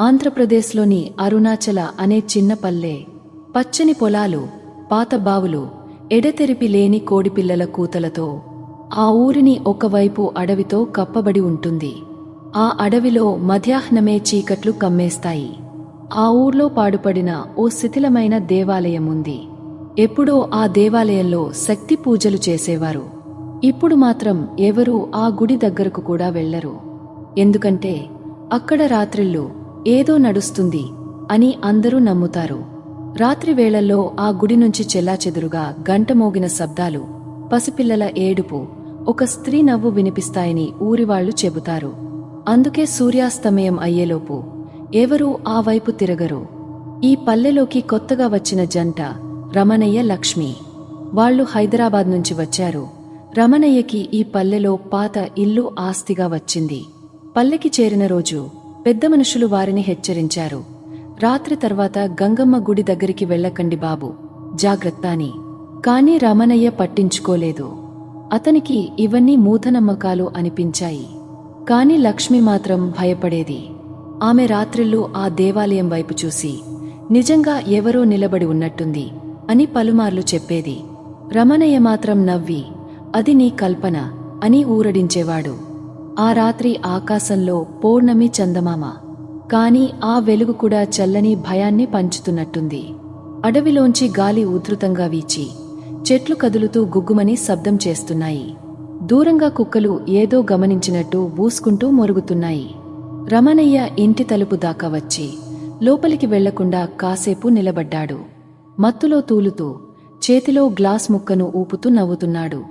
ఆంధ్రప్రదేశ్లోని అరుణాచల అనే చిన్న పల్లె. పచ్చని పొలాలు పాత బావులు ఎడతెరిపి లేని కోడిపిల్లల కూతలతో ఆ ఊరిని ఒకవైపు అడవితో కప్పబడి ఉంటుంది. ఆ అడవిలో మధ్యాహ్నమే చీకట్లు కమ్మేస్తాయి. ఆ ఊర్లో పాడుపడిన ఓ శిథిలమైన దేవాలయం ఉంది ఎప్పుడో ఆ దేవాలయంలో శక్తి పూజలు చేసేవారు. ఇప్పుడు మాత్రం ఎవరూ ఆ గుడి దగ్గరకు కూడా వెళ్ళరు ఎందుకంటే అక్కడ రాత్రిళ్ళు ఏదో నడుస్తుంది అని అందరూ నమ్ముతారు. రాత్రి వేళల్లో ఆ గుడి నుంచి చెల్లాచెదురుగా గంటమోగిన శబ్దాలు పసిపిల్లల ఏడుపు ఒక స్త్రీ నవ్వు వినిపిస్తాయని ఊరివాళ్ళు చెబుతారు. అందుకే సూర్యాస్తమయం అయ్యేలోపు ఎవరూ ఆ వైపు తిరగరు. ఈ పల్లెలోకి కొత్తగా వచ్చిన జంట రమణయ్య లక్ష్మి. వాళ్ళు హైదరాబాద్ నుంచి వచ్చారు. రమణయ్యకి ఈ పల్లెలో పాత ఇల్లు ఆస్తిగా వచ్చింది. పల్లెకి చేరిన రోజు పెద్ద మనుషులు వారిని హెచ్చరించారు. రాత్రి తర్వాత గంగమ్మ గుడి దగ్గరికి వెళ్ళకండి బాబు జాగ్రత్త అని కానీ రమణయ్య పట్టించుకోలేదు. అతనికి ఇవన్నీ మూఢనమ్మకాలు అనిపించాయి. కాని లక్ష్మి మాత్రం భయపడేది. ఆమె రాత్రిళ్ళు ఆ దేవాలయం వైపు చూసి నిజంగా ఎవరో నిలబడి ఉన్నట్టుంది అని పలుమార్లు చెప్పేది. రమణయ్య మాత్రం నవ్వి అది నీ కల్పన అని ఊరడించేవాడు. ఆ రాత్రి ఆకాశంలో పౌర్ణమి చందమామ. కాని ఆ వెలుగు కూడా చల్లని భయాన్ని పంచుతున్నట్టుంది. అడవిలోంచి గాలి ఉధృతంగా వీచి చెట్లు కదులుతూ గుగ్గుమని శబ్దం చేస్తున్నాయి. దూరంగా కుక్కలు ఏదో గమనించినట్టు బూసుకుంటూ మొరుగుతున్నాయి. రమణయ్య ఇంటి తలుపు దాకా వచ్చి లోపలికి వెళ్ళకుండా కాసేపు నిలబడ్డాడు. మత్తులో తూలుతూ చేతిలో గ్లాస్ ముక్కను ఊపుతూ నవ్వుతున్నాడు.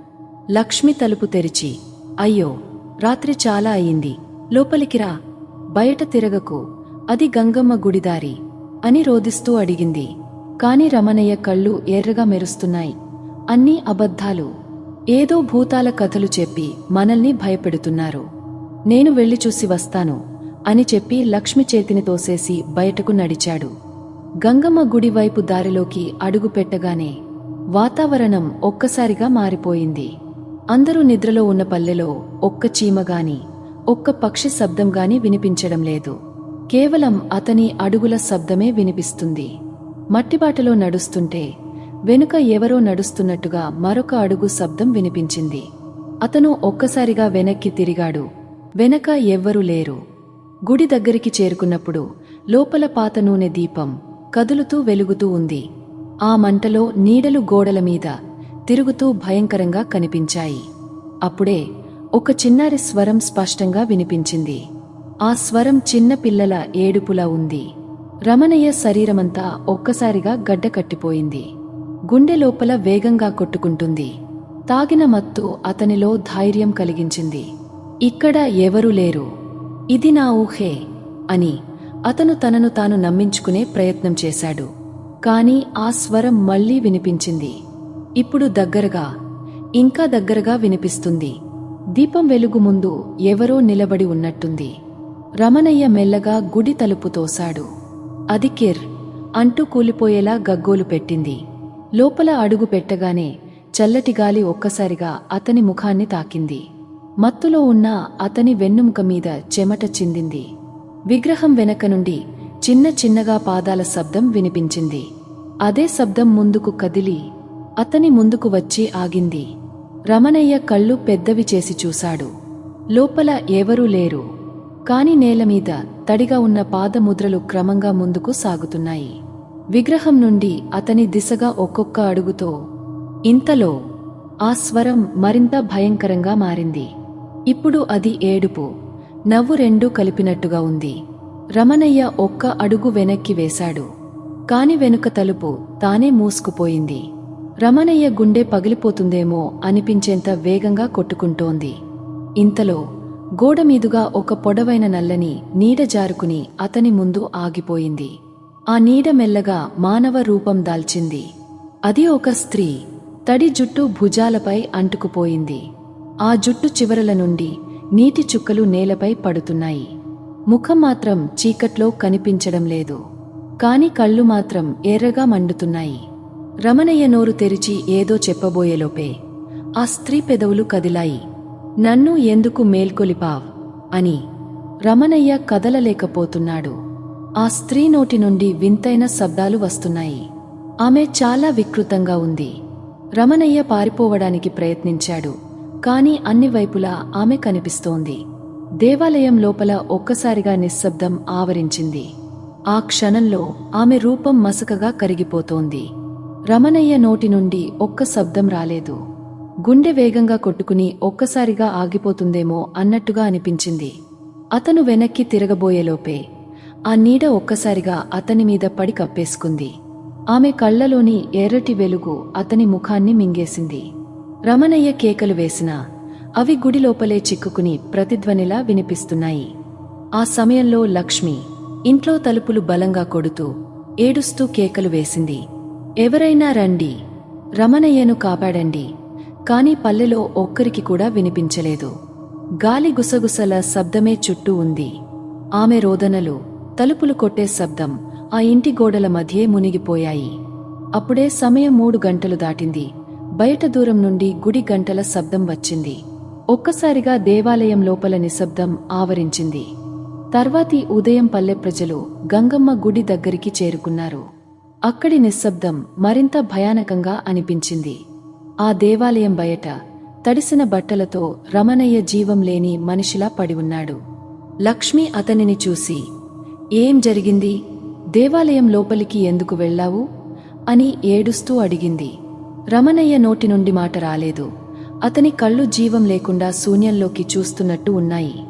లక్ష్మి తలుపు తెరిచి అయ్యో! రాత్రి చాలా అయింది లోపలికి రా. బయట తిరగకు. అది గంగమ్మ గుడిదారి అని రోదిస్తూ అడిగింది. కాని రమణయ్య కళ్ళు ఎర్రగా మెరుస్తున్నాయి. అన్నీ అబద్ధాలు. ఏదో భూతాల కథలు చెప్పి మనల్ని భయపెడుతున్నారు. నేను వెళ్ళి చూసి వస్తాను అని చెప్పి లక్ష్మి చేతిని తోసేసి బయటకు నడిచాడు. గంగమ్మ గుడి వైపు దారిలోకి అడుగు పెట్టగానే వాతావరణం ఒక్కసారిగా మారిపోయింది. అందరూ నిద్రలో ఉన్న పల్లెలో ఒక్క చీమగాని ఒక్క పక్షి శబ్దం గాని వినిపించడం లేదు. కేవలం అతని అడుగుల శబ్దమే వినిపిస్తుంది. మట్టిబాటలో నడుస్తుంటే వెనుక ఎవరో నడుస్తున్నట్టుగా మరొక అడుగు శబ్దం వినిపించింది. అతను ఒక్కసారిగా వెనక్కి తిరిగాడు. వెనక ఎవ్వరూ లేరు. గుడి దగ్గరికి చేరుకున్నప్పుడు లోపల పాత నూనె దీపం కదులుతూ వెలుగుతూ ఉంది. ఆ మంటలో నీడలు గోడల మీద తిరుగుతూ భయంకరంగా కనిపించాయి. అప్పుడే ఒక చిన్నారి స్వరం స్పష్టంగా వినిపించింది. ఆ స్వరం చిన్న పిల్లల ఏడుపులా ఉంది. రమణయ్య శరీరమంతా ఒక్కసారిగా గడ్డ కట్టిపోయింది. గుండె లోపల వేగంగా కొట్టుకుంటుంది. తాగిన మత్తు అతనిలో ధైర్యం కలిగించింది. ఇక్కడ ఎవరూ లేరు. ఇది నా ఊహే అని అతను తనను తాను నమ్మించుకునే ప్రయత్నం చేశాడు. కాని ఆ స్వరం మళ్ళీ వినిపించింది. ఇప్పుడు దగ్గరగా ఇంకా దగ్గరగా వినిపిస్తుంది. దీపం వెలుగు ముందు ఎవరో నిలబడి ఉన్నట్టుంది. రమణయ్య మెల్లగా గుడి తలుపు తోశాడు. అది కిర్ అంటూ కూలిపోయేలా గగ్గోలు పెట్టింది. లోపల అడుగు పెట్టగానే చల్లటి గాలి ఒక్కసారిగా అతని ముఖాన్ని తాకింది. మత్తులో ఉన్న అతని వెన్నుముక మీద చెమట చిందింది. విగ్రహం వెనక నుండి చిన్న చిన్నగా పాదాల శబ్దం వినిపించింది. అదే శబ్దం ముందుకు కదిలి అతని ముందుకు వచ్చి ఆగింది. రమణయ్య కళ్ళు పెద్దవి చేసి చూశాడు. లోపల ఎవరూ లేరు. కాని నేలమీద తడిగా ఉన్న పాదముద్రలు క్రమంగా ముందుకు సాగుతున్నాయి. విగ్రహం నుండి అతని దిశగా ఒక్కొక్క అడుగుతో ఇంతలో ఆ స్వరం మరింత భయంకరంగా మారింది. ఇప్పుడు అది ఏడుపు. నవ్వు రెండూ కలిపినట్టుగా ఉంది రమణయ్య ఒక్క అడుగు వెనక్కి వేశాడు. కాని వెనుక తలుపు తానే మూసుకుపోయింది. రమణయ్య గుండె పగిలిపోతుందేమో అనిపించేంత వేగంగా కొట్టుకుంటోంది. ఇంతలో గోడమీదుగా ఒక పొడవైన నల్లని నీడ జారుకుని అతని ముందు ఆగిపోయింది. ఆ నీడ మెల్లగా మానవ రూపం దాల్చింది. అది ఒక స్త్రీ తడి జుట్టు భుజాలపై అంటుకుపోయింది. ఆ జుట్టు చివరల నుండి నీటి చుక్కలు నేలపై పడుతున్నాయి. ముఖం మాత్రం చీకట్లో కనిపించడం లేదు. కాని కళ్ళు మాత్రం ఎర్రగా మండుతున్నాయి. రమణయ్య నోరు తెరిచి ఏదో చెప్పబోయేలోపే ఆ స్త్రీ పెదవులు కదిలాయి నన్ను ఎందుకు మేల్కొలిపావ్? అని రమణయ్య కదలలేకపోతున్నాడు. ఆ స్త్రీ నోటి నుండి వింతైన శబ్దాలు వస్తున్నాయి. ఆమె చాలా వికృతంగా ఉంది. రమణయ్య పారిపోవడానికి ప్రయత్నించాడు కాని అన్ని వైపులా ఆమె కనిపిస్తోంది. దేవాలయం లోపల ఒక్కసారిగా నిశ్శబ్దం ఆవరించింది. ఆ క్షణంలో ఆమె రూపం మసకగా కరిగిపోతోంది. రమణయ్య నోటి నుండి ఒక్క శబ్దం రాలేదు. గుండె వేగంగా కొట్టుకుని ఒక్కసారిగా ఆగిపోతుందేమో అన్నట్టుగా అనిపించింది. అతను వెనక్కి తిరగబోయేలోపే ఆ నీడ ఒక్కసారిగా అతని మీద పడి కప్పేసుకుంది. ఆమె కళ్ళలోని ఎర్రటి వెలుగు అతని ముఖాన్ని మింగేసింది. రమణయ్య కేకలు వేసినా అవి గుడి లోపలే చిక్కుకుని ప్రతిధ్వనిలా వినిపిస్తున్నాయి. ఆ సమయంలో లక్ష్మి ఇంట్లో తలుపులు బలంగా కొడుతూ ఏడుస్తూ కేకలు వేసింది. ఎవరైనా రండి. రమణయ్యను కాపాడండి. కాని పల్లెలో ఒక్కరికి కూడా వినిపించలేదు. గాలి గుసగుసల శబ్దమే చుట్టూ ఉంది. ఆమె రోదనలు తలుపులు కొట్టే శబ్దం ఆ ఇంటి గోడల మధ్యే మునిగిపోయాయి. అప్పుడే సమయం మూడు గంటలు దాటింది. బయట దూరం నుండి గుడి గంటల శబ్దం వచ్చింది. ఒక్కసారిగా దేవాలయం లోపల నిశ్శబ్దం ఆవరించింది. తర్వాతి ఉదయం పల్లె ప్రజలు గంగమ్మ గుడి దగ్గరికి చేరుకున్నారు. అక్కడి నిశ్శబ్దం మరింత భయానకంగా అనిపించింది. ఆ దేవాలయం బయట తడిసిన బట్టలతో రమణయ్య జీవం లేని మనిషిలా పడి ఉన్నాడు. లక్ష్మి అతనిని చూసి ఏం జరిగింది? దేవాలయం లోపలికి ఎందుకు వెళ్ళావు? అని ఏడుస్తూ అడిగింది. రమణయ్య నోటి నుండి మాట రాలేదు. అతని కళ్ళు జీవం లేకుండా శూన్యంలోకి చూస్తున్నట్టు ఉన్నాయి.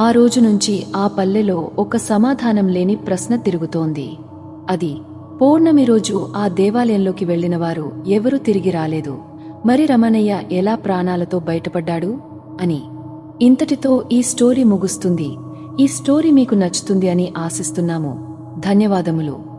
ఆ రోజు నుంచి ఆ పల్లెలో ఒక సమాధానం లేని ప్రశ్న తిరుగుతోంది. అది పౌర్ణమి రోజు ఆ దేవాలయంలోకి వెళ్ళినవారు ఎవరూ తిరిగి రాలేదు. మరి రమణయ్య ఎలా ప్రాణాలతో బయటపడ్డాడు? అని. ఇంతటితో ఈ స్టోరీ ముగుస్తుంది. ఈ స్టోరీ మీకు నచ్చుతుంది అని ఆశిస్తున్నాము. ధన్యవాదములు.